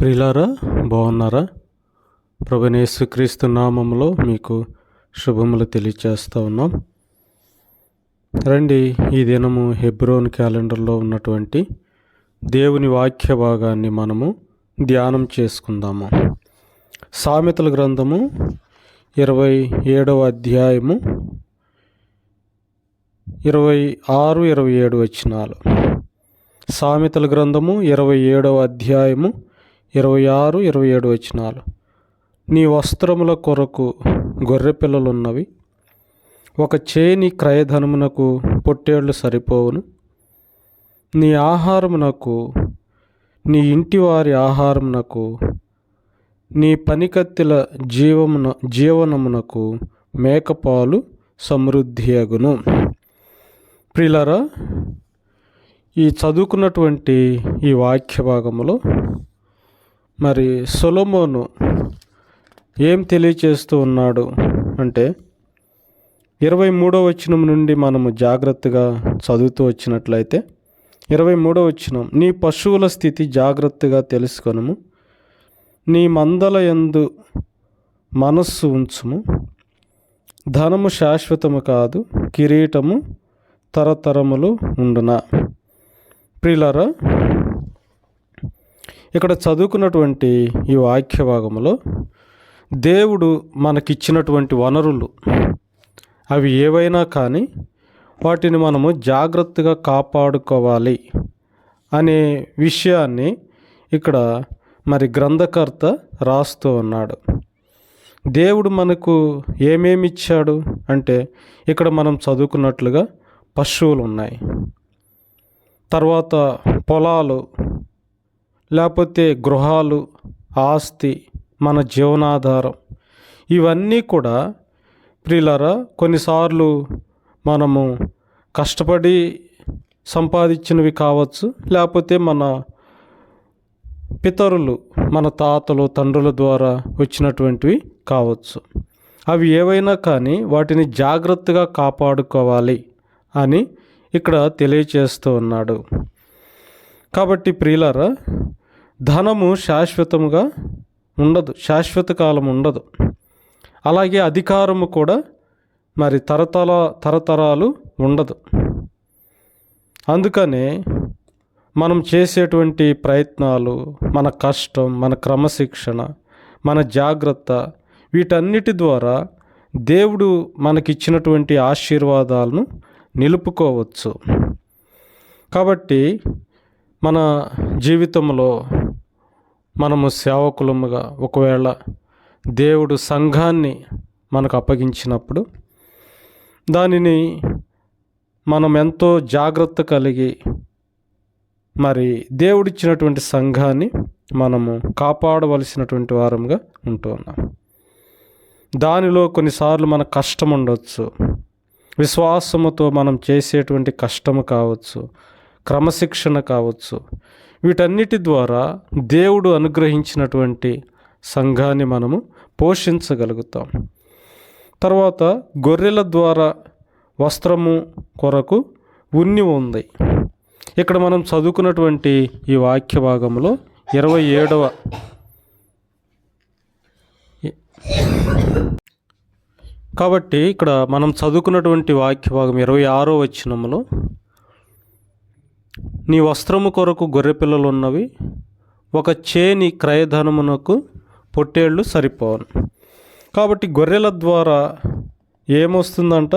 ప్రిలారా బాగున్నారా? ప్రభునేసుక్రీస్తు నామంలో మీకు శుభములు తెలియచేస్తూ ఉన్నాం. రండి ఈ దినము హెబ్రోన్ క్యాలెండర్లో ఉన్నటువంటి దేవుని వాక్య భాగాన్ని మనము ధ్యానం చేసుకుందాము. సామెతల గ్రంథము ఇరవై ఏడవ అధ్యాయము ఇరవై ఆరు ఇరవై ఏడు వచ్చినాలు సామెతల గ్రంథము ఇరవై ఏడవ అధ్యాయము ఇరవై ఆరు ఇరవై ఏడు వచనాలు. నీ వస్త్రముల కొరకు గొర్రె పిల్లలున్నవి. ఒక చేని క్రయధనమునకు పొట్టేళ్ళు సరిపోవును. నీ ఆహారమునకు నీ ఇంటి వారి ఆహారమునకు నీ పనికత్తెల జీవమున జీవనమునకు మేకపాలు సమృద్ధి అగును ప్రిలరా ఈ చదువుకున్నటువంటి ఈ వాక్య భాగములో మరి సొలొమోను ఏం తెలియచేస్తూ ఉన్నాడు అంటే ఇరవై మూడో వచనం నుండి మనము జాగ్రత్తగా చదువుతూ వచ్చినట్లయితే ఇరవై మూడో వచనం నీ పశువుల స్థితి జాగ్రత్తగా తెలుసుకొనుము. నీ మందల యందు మనస్సు ఉంచుము. ధనము శాశ్వతము కాదు కిరీటము తరతరములు ఉండునా. ప్రిలరా ఇక్కడ చదువుకున్నటువంటి ఈ వాక్య భాగంలో దేవుడు మనకిచ్చినటువంటి వనరులు అవి ఏవైనా కానీ వాటిని మనము జాగ్రత్తగా కాపాడుకోవాలి అనే విషయాన్ని ఇక్కడ మరి గ్రంథకర్త రాస్తూ ఉన్నాడు. దేవుడు మనకు ఏమేమి ఇచ్చాడు అంటే ఇక్కడ మనం చదువుకున్నట్లుగా పశువులు ఉన్నాయి తర్వాత పొలాలు లేకపోతే గృహాలు ఆస్తి మన జీవనాధారం. ఇవన్నీ కూడా ప్రియులరా కొన్నిసార్లు మనము కష్టపడి సంపాదించినవి కావచ్చు లేకపోతే మన పితరులు మన తాతలు తండ్రుల ద్వారా వచ్చినటువంటివి కావచ్చు. అవి ఏవైనా కానీ వాటిని జాగ్రత్తగా కాపాడుకోవాలి అని ఇక్కడ తెలియచేస్తూ ఉన్నాడు. కాబట్టి ప్రియులరా ధనము శాశ్వతముగా ఉండదు శాశ్వత కాలం ఉండదు. అలాగే అధికారము కూడా మరి తరతల తరతరాలు ఉండదు. అందుకనే మనం చేసేటువంటి ప్రయత్నాలు మన కష్టం మన క్రమశిక్షణ మన జాగ్రత్త వీటన్నిటి ద్వారా దేవుడు మనకిచ్చినటువంటి ఆశీర్వాదాలను నిలుపుకోవచ్చు. కాబట్టి మన జీవితంలో మనము సేవకులముగా ఒకవేళ దేవుడు సంఘాన్ని మనకు అప్పగించినప్పుడు దానిని మనం ఎంతో జాగ్రత్త కలిగి మరి దేవుడిచ్చినటువంటి సంఘాన్ని మనము కాపాడవలసినటువంటి వారంగా ఉంటూ ఉన్నాం. దానిలో కొన్నిసార్లు మన కష్టం ఉండవచ్చు విశ్వాసముతో మనం చేసేటువంటి కష్టము కావచ్చు. క్రమశిక్షణ కావచ్చు. వీటన్నిటి ద్వారా దేవుడు అనుగ్రహించినటువంటి సంఘాన్ని మనము పోషించగలుగుతాం. తర్వాత గొర్రెల ద్వారా వస్త్రము కొరకు ఉన్ని ఉంది. ఇక్కడ మనం చదువుకున్నటువంటి ఈ వాక్య భాగంలో ఇరవై ఏడవ కాబట్టి ఇక్కడ మనం చదువుకున్నటువంటి వాక్య భాగం ఇరవై ఆరో వచ్చినములో నీ వస్త్రము కొరకు గొర్రెపిల్లలున్నవి ఒక చేని క్రయధనమునకు పొట్టేళ్ళు సరిపోను. కాబట్టి గొర్రెల ద్వారా ఏమొస్తుందంట?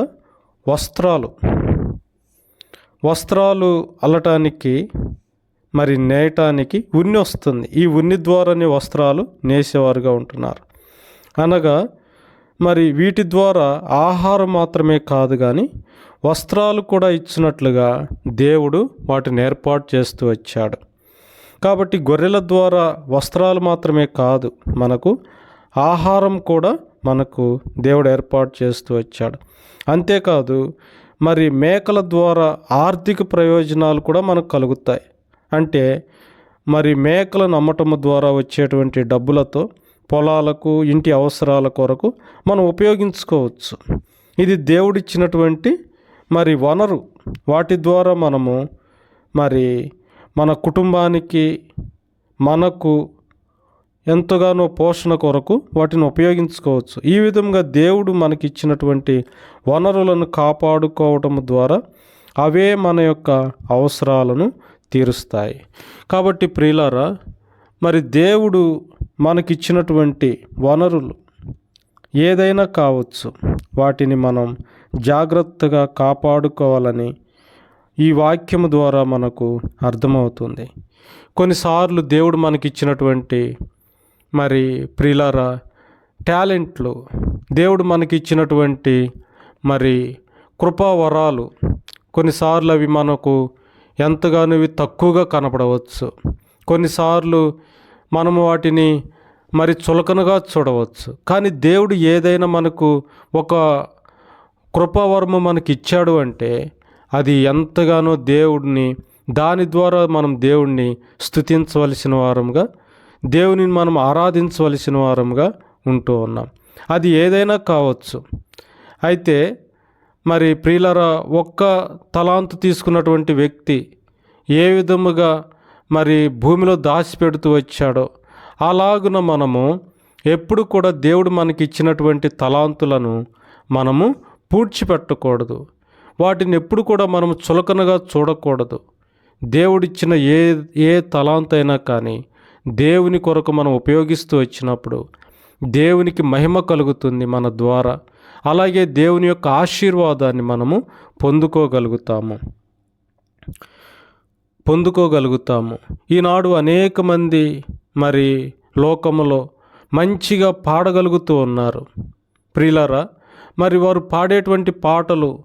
వస్త్రాలు. వస్త్రాలు అల్లటానికి మరి నేయటానికి ఉన్ని వస్తుంది. ఈ ఉన్ని ద్వారానే వస్త్రాలు నేసేవారుగా ఉంటున్నారు. అనగా మరి వీటి ద్వారా ఆహారం మాత్రమే కాదు కానీ వస్త్రాలు కూడా ఇచ్చినట్లుగా దేవుడు వాటిని ఏర్పాటు చేస్తూ వచ్చాడు. కాబట్టి గొర్రెల ద్వారా వస్త్రాలు మాత్రమే కాదు మనకు ఆహారం కూడా మనకు దేవుడు ఏర్పాటు చేస్తూ వచ్చాడు. అంతేకాదు మరి మేకల ద్వారా ఆర్థిక ప్రయోజనాలు కూడా మనకు కలుగుతాయి. అంటే మరి మేకలను అమ్మటం ద్వారా వచ్చేటువంటి డబ్బులతో పొలాలకు ఇంటి అవసరాల కొరకు మనం ఉపయోగించుకోవచ్చు. ఇది దేవుడిచ్చినటువంటి మరి వనరు. వాటి ద్వారా మనము మరి మన కుటుంబానికి మనకు ఎంతగానో పోషణ కొరకు వాటిని ఉపయోగించుకోవచ్చు. ఈ విధంగా దేవుడు మనకి ఇచ్చినటువంటి వనరులను కాపాడుకోవటం ద్వారా అవే మన యొక్క అవసరాలను తీరుస్తాయి. కాబట్టి ప్రియులారా మరి దేవుడు మనకిచ్చినటువంటి వనరులు ఏదైనా కావచ్చు వాటిని మనం జాగ్రత్తగా కాపాడుకోవాలని ఈ వాక్యము ద్వారా మనకు అర్థమవుతుంది. కొన్నిసార్లు దేవుడు మనకిచ్చినటువంటి మరి ప్రియులారా టాలెంట్లు దేవుడు మనకిచ్చినటువంటి మరి కృపావరాలు కొన్నిసార్లు అవి మనకు ఎంతగానో ఇవి తక్కువగా కనపడవచ్చు. కొన్నిసార్లు మనము వాటిని మరి చులకనగా చూడవచ్చు. కానీ దేవుడు ఏదైనా మనకు ఒక కృపావరము మనకి ఇచ్చాడు అంటే అది ఎంతగానో దేవుడిని దాని ద్వారా మనం దేవుణ్ణి స్థుతించవలసిన వారంగా దేవుని మనం ఆరాధించవలసిన వారంగా ఉంటూ ఉన్నాం. అది ఏదైనా కావచ్చు. అయితే మరి ప్రియులరా ఒక్క తలాంతు తీసుకున్నటువంటి వ్యక్తి ఏ విధముగా మరి భూమిలో దాచిపెడుతూ వచ్చాడో. అలాగున మనము ఎప్పుడు కూడా దేవుడు మనకి ఇచ్చినటువంటి తలాంతులను మనము పూడ్చిపెట్టకూడదు. వాటిని ఎప్పుడు కూడా మనము చులకనగా చూడకూడదు. దేవుడిచ్చిన ఏ ఏ తలాంతైనా కానీ దేవుని కొరకు మనం ఉపయోగిస్తూ వచ్చినప్పుడు దేవునికి మహిమ కలుగుతుంది మన ద్వారా. అలాగే దేవుని యొక్క ఆశీర్వాదాన్ని మనము పొందుకోగలుగుతాము. పొందుకోగలుగుతాము. ఈనాడు అనేక మంది మరి లోకములో మంచిగా పాడగలుగుతూ ఉన్నారు. ప్రియులరా మరి వారు పాడేటువంటి పాటలు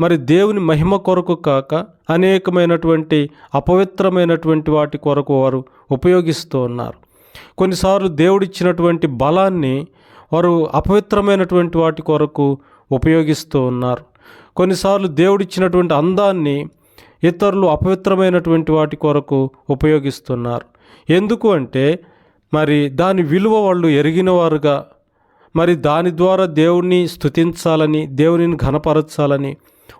మరి దేవుని మహిమ కొరకు కాక అనేకమైనటువంటి అపవిత్రమైనటువంటి వాటి కొరకు వారు ఉపయోగిస్తూ ఉన్నారు. కొన్నిసార్లు దేవుడిచ్చినటువంటి బలాన్ని వారు అపవిత్రమైనటువంటి వాటి కొరకు ఉపయోగిస్తూ ఉన్నారు. కొన్నిసార్లు దేవుడిచ్చినటువంటి అందాన్ని ఇతరులు అపవిత్రమైనటువంటి వాటి కొరకు ఉపయోగిస్తున్నారు. ఎందుకు అంటే మరి దాని విలువ వాళ్ళు ఎరిగినవారుగా మరి దాని ద్వారా దేవుణ్ణి స్తుతించాలని దేవునిని ఘనపరచాలని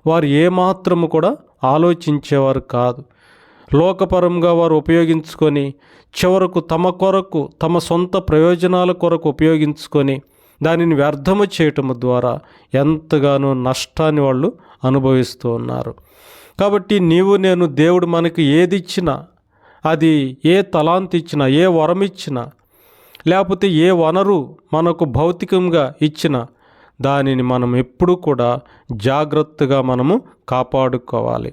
వారు ఏమాత్రము కూడా ఆలోచించేవారు కాదు. లోకపరంగా వారు ఉపయోగించుకొని చివరకు తమ కొరకు తమ సొంత ప్రయోజనాల కొరకు ఉపయోగించుకొని దానిని వ్యర్థము చేయటం ద్వారా ఎంతగానో నష్టాన్ని వాళ్ళు అనుభవిస్తూ ఉన్నారు. కాబట్టి నీవు నేను దేవుడు మనకి ఏది ఇచ్చినా అది ఏ తలాంతి ఇచ్చినా ఏ వరం ఇచ్చినా లేకపోతే ఏ వనరు మనకు భౌతికంగా ఇచ్చినా దానిని మనం ఎప్పుడూ కూడా జాగ్రత్తగా మనము కాపాడుకోవాలి.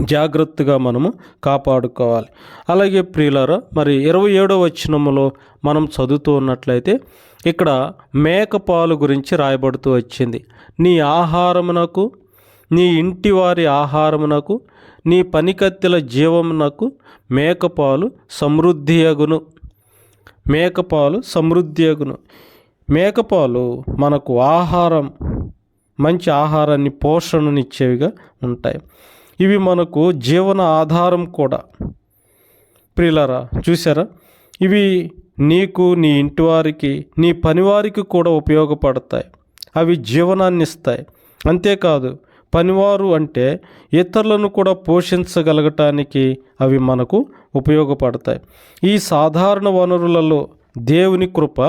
జాగ్రత్తగా మనము కాపాడుకోవాలి. అలాగే ప్రియులరా మరి ఇరవై ఏడవ వచ్చినములో మనం చదువుతూ ఉన్నట్లయితే ఇక్కడ మేకపాలు గురించి రాయబడుతూ వచ్చింది. నీ ఆహారమునకు నీ ఇంటి వారి ఆహారమునకు నీ పనికత్తెల జీవమునకు మేకపాలు సమృద్ధియగును. మేకపాలు సమృద్ధియగును. మేకపాలు మనకు ఆహారం మంచి ఆహారాన్ని పోషణనిచ్చేవిగా ఉంటాయి. ఇవి మనకు జీవన ఆధారం కూడా. ప్రియులరా చూసారా ఇవి నీకు నీ ఇంటివారికి నీ పనివారికి కూడా ఉపయోగపడతాయి. అవి జీవనాన్ని ఇస్తాయి అంతేకాదు పనివారు అంటే ఇతరులను కూడా పోషించగలగటానికి అవి మనకు ఉపయోగపడతాయి. ఈ సాధారణ వనరులలో దేవుని కృప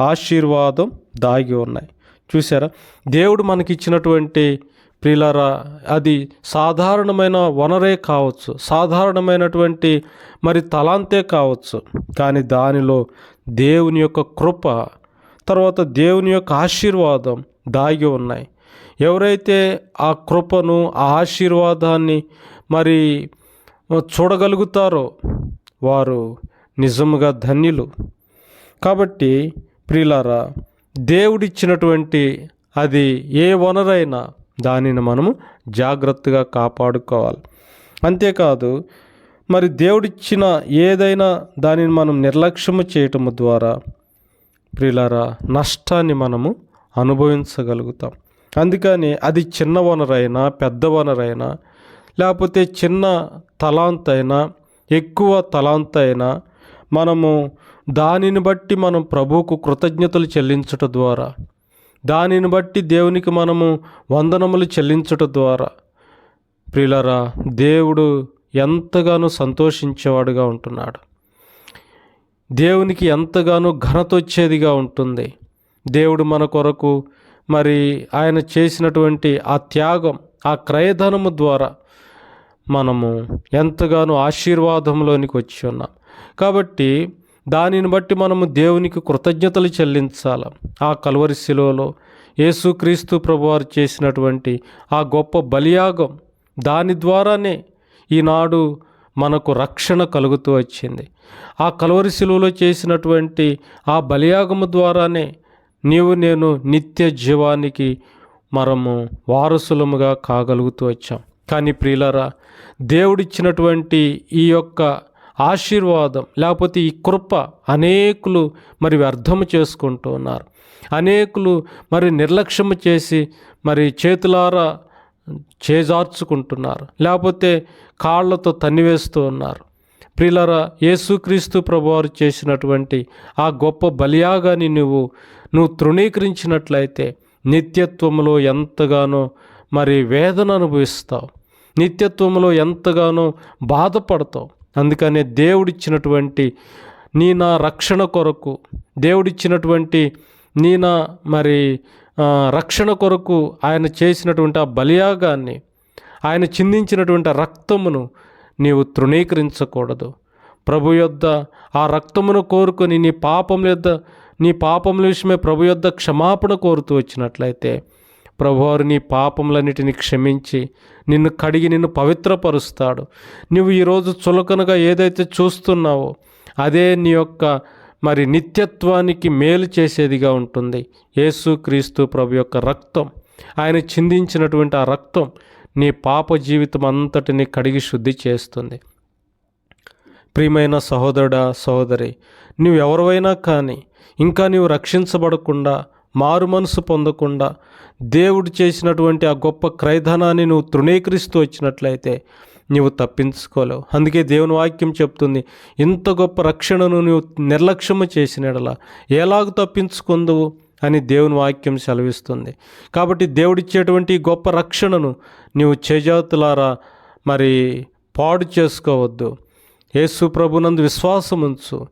ఆశీర్వాదం దాగి ఉన్నాయి. చూసారా దేవుడు మనకిచ్చినటువంటి ప్రిలరా అది సాధారణమైన వనరే కావచ్చు సాధారణమైనటువంటి మరి తలాంతే కావచ్చు. కానీ దానిలో దేవుని యొక్క కృప తర్వాత దేవుని యొక్క ఆశీర్వాదం దాగి ఉన్నాయి. ఎవరైతే ఆ కృపను ఆ ఆశీర్వాదాన్ని మరి చూడగలుగుతారో వారు నిజముగా ధన్యులు. కాబట్టి ప్రియులారా దేవుడిచ్చినటువంటి అది ఏ వనరైనా దానిని మనము జాగ్రత్తగా కాపాడుకోవాలి. అంతేకాదు మరి దేవుడిచ్చిన ఏదైనా దానిని మనం నిర్లక్ష్యము చేయటము ద్వారా ప్రియులారా నష్టాన్ని మనము అనుభవించగలుగుతాం. అందుకని అది చిన్న వనరైనా పెద్ద వనరైనా లేకపోతే చిన్న తలాంత్ అయినా ఎక్కువ తలాంత్ అయినా మనము దానిని బట్టి మనం ప్రభువుకు కృతజ్ఞతలు చెల్లించుట ద్వారా దానిని బట్టి దేవునికి మనము వందనములు చెల్లించుట ద్వారా ప్రిలరా దేవుడు ఎంతగానో సంతోషించేవాడుగా ఉంటున్నాడు. దేవునికి ఎంతగానో ఘనత వచ్చేదిగా ఉంటుంది. దేవుడు మన కొరకు మరి ఆయన చేసినటువంటి ఆ త్యాగం ఆ క్రయధనము ద్వారా మనము ఎంతగానో ఆశీర్వాదంలోనికి వచ్చి ఉన్నాం. కాబట్టి దానిని బట్టి మనము దేవునికి కృతజ్ఞతలు చెల్లించాలి. ఆ కలువరి శిలువలో యేసుక్రీస్తు ప్రభువారు చేసినటువంటి ఆ గొప్ప బలియాగం దాని ద్వారానే ఈనాడు మనకు రక్షణ కలుగుతూ వచ్చింది. ఆ కలువరి శిలువలో చేసినటువంటి ఆ బలియాగము ద్వారానే నీవు నేను నిత్య జీవానికి మనము వారసులముగా కాగలుగుతూ వచ్చాం. కానీ ప్రియులరా దేవుడిచ్చినటువంటి ఈ యొక్క ఆశీర్వాదం లేకపోతే ఈ కృప అనేకులు మరి వ్యర్థము చేసుకుంటూ ఉన్నారు. అనేకులు మరి నిర్లక్ష్యము చేసి మరి చేతులారా చేజార్చుకుంటున్నారు. లేకపోతే కాళ్ళతో తన్నివేస్తూ ఉన్నారు. ప్రిలరా యేసుక్రీస్తు ప్రభువారు చేసినటువంటి ఆ గొప్ప బలియాగాని నువ్వు నువ్వు తృణీకరించినట్లయితే నిత్యత్వంలో ఎంతగానో మరి వేదన అనుభవిస్తావు. నిత్యత్వంలో ఎంతగానో బాధపడతావు. అందుకనే దేవుడిచ్చినటువంటి నీ నా రక్షణ కొరకు దేవుడిచ్చినటువంటి నీ నా మరి రక్షణ కొరకు ఆయన చేసినటువంటి ఆ బలియాగాన్ని ఆయన చిందించినటువంటి రక్తమును నీవు తృణీకరించకూడదు. ప్రభు యొద్ద ఆ రక్తమును కోరుకొని నీ పాపం యొద్ద నీ పాపముల విషయమే ప్రభు యొద్ద క్షమాపణ కోరుతూ వచ్చినట్లయితే ప్రభువారు నీ పాపములన్నిటిని క్షమించి నిన్ను కడిగి నిన్ను పవిత్రపరుస్తాడు. నువ్వు ఈరోజు చులకనగా ఏదైతే చూస్తున్నావో అదే నీ యొక్క మరి నిత్యత్వానికి మేలు చేసేదిగా ఉంటుంది. యేసుక్రీస్తు ప్రభు యొక్క రక్తం ఆయన చిందించినటువంటి ఆ రక్తం నీ పాప జీవితం అంతటిని కడిగి శుద్ధి చేస్తుంది. ప్రియమైన సహోదరుడా సహోదరి నువ్వు ఎవరివైనా కానీ ఇంకా నీవు రక్షించబడకుండా మారు మనసు పొందకుండా దేవుడు చేసినటువంటి ఆ గొప్ప క్రైధనాన్ని నువ్వు తృణీకరిస్తూ వచ్చినట్లయితే నీవు తప్పించుకోలేవు. అందుకే దేవుని వాక్యం చెప్తుంది ఇంత గొప్ప రక్షణను నువ్వు నిర్లక్ష్యము చేసినడలా ఎలాగ తప్పించుకుందువు? అని దేవుని వాక్యం సెలవిస్తుంది. కాబట్టి దేవుడిచ్చేటువంటి గొప్ప రక్షణను నీవు చేజాతులారా మరి పాడు చేసుకోవద్దు. యేసు ప్రభునందు విశ్వాసముంచు.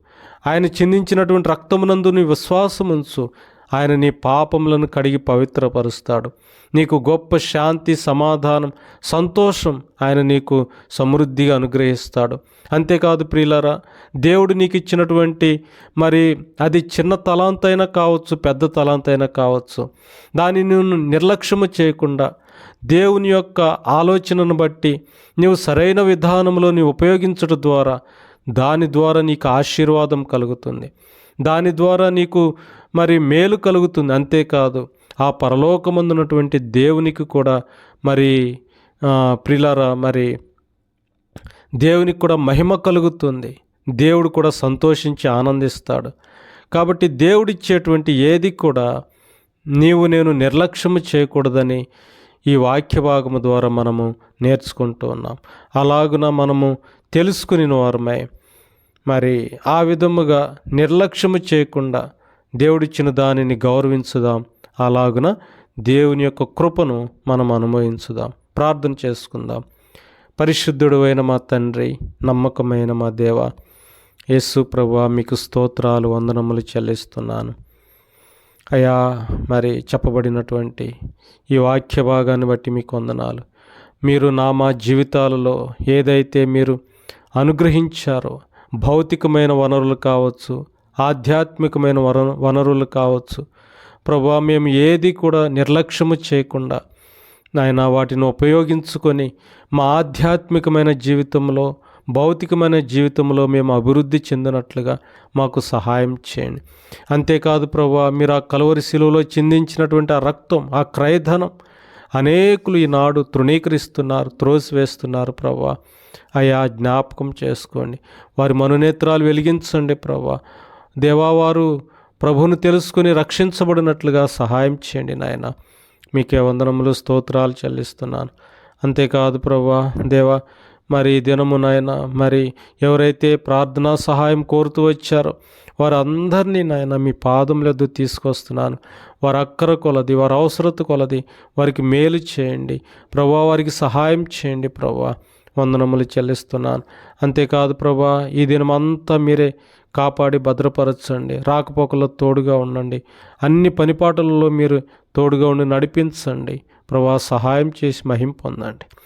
ఆయన చిందించినటువంటి రక్తమునందు నీ విశ్వాసం ఉంచు ఆయన నీ పాపములను కడిగి పవిత్రపరుస్తాడు. నీకు గొప్ప శాంతి సమాధానం సంతోషం ఆయన నీకు సమృద్ధిగా అనుగ్రహిస్తాడు. అంతేకాదు ప్రియులరా దేవుడు నీకు ఇచ్చినటువంటి మరి అది చిన్న తలాంతైనా కావచ్చు పెద్ద తలాంతైనా కావచ్చు దాన్ని నువ్వు నిర్లక్ష్యము చేయకుండా దేవుని యొక్క ఆలోచనను బట్టి నీవు సరైన విధానంలో నీవు ఉపయోగించడం ద్వారా దాని ద్వారా నీకు ఆశీర్వాదం కలుగుతుంది. దాని ద్వారా నీకు మరి మేలు కలుగుతుంది. అంతేకాదు ఆ పరలోకమందున్నటువంటి దేవునికి కూడా మరి ప్రిలారా ప్రిలరా మరి దేవునికి కూడా మహిమ కలుగుతుంది. దేవుడు కూడా సంతోషించి ఆనందిస్తాడు. కాబట్టి దేవుడిచ్చేటువంటి ఏది కూడా నీవు నేను నిర్లక్ష్యము చేయకూడదని ఈ వాక్య భాగము ద్వారా మనము నేర్చుకుంటూ ఉన్నాం. అలాగున మనము తెలుసుకుని వారమై మరి ఆ విధముగా నిర్లక్ష్యము చేయకుండా దేవుడిచ్చిన దానిని గౌరవించుదాం. అలాగున దేవుని యొక్క కృపను మనం అనుభవించుదాం. ప్రార్థన చేసుకుందాం. పరిశుద్ధుడు అయిన మా తండ్రి నమ్మకమైన మా దేవ యేసు ప్రభా మీకు స్తోత్రాలు వందనములు చెల్లిస్తున్నాను. అయా మరి చెప్పబడినటువంటి ఈ వాక్య భాగాన్ని బట్టి మీకు వందనాలు. మీరు నా మా జీవితాలలో ఏదైతే మీరు అనుగ్రహించారో భౌతికమైన వనరులు కావచ్చు ఆధ్యాత్మికమైన వన వనరులు కావచ్చు. ప్రభా మేము ఏది కూడా నిర్లక్ష్యము చేయకుండా నాయన వాటిని ఉపయోగించుకొని మా ఆధ్యాత్మికమైన జీవితంలో భౌతికమైన జీవితంలో మేము అభివృద్ధి చెందినట్లుగా మాకు సహాయం చేయండి. అంతేకాదు ప్రభా మీరు ఆ కలువరి శిలువలో చిందించినటువంటి ఆ రక్తం ఆ క్రయధనం అనేకులు ఈనాడు తృణీకరిస్తున్నారు త్రోసివేస్తున్నారు ప్రభా. అయా జ్ఞాపకం చేసుకోండి. వారి మనునేత్రాలు వెలిగించండి ప్రభా. దేవా వారు ప్రభువును తెలుసుకుని రక్షించబడినట్లుగా సహాయం చేయండి నాయన. మీకే వందనములు స్తోత్రాలు చెల్లిస్తున్నాను. అంతేకాదు ప్రభా దేవా మరి దినము నాయన మరి ఎవరైతే ప్రార్థనా సహాయం కోరుతూ వచ్చారో వారందరినీ నాయన మీ పాదములద్దు తీసుకొస్తున్నాను. వారి అక్కర కొలది వారి అవసరత కొలది వారికి మేలు చేయండి. ప్రభా వారికి సహాయం చేయండి ప్రభా. వందనములు చెల్లిస్తున్నాను. అంతేకాదు ప్రభా ఈ దినమంతా మీరే కాపాడి భద్రపరచండి. రాకపోకలో తోడుగా ఉండండి. అన్ని పనిపాటలలో మీరు తోడుగా ఉండి నడిపించండి. ప్రభా సహాయం చేసి మహిం పొందండి.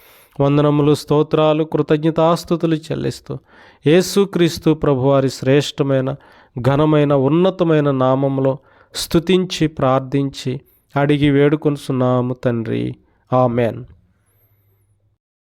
వందనములు స్తోత్రాలు కృతజ్ఞతాస్థుతులు చెల్లిస్తూ యేసుక్రీస్తు ప్రభువారి శ్రేష్టమైన ఘనమైన ఉన్నతమైన నామంలో స్తుతించి ప్రార్థించి అడిగి వేడుకొనుచున్నాము తండ్రి. ఆమెన్.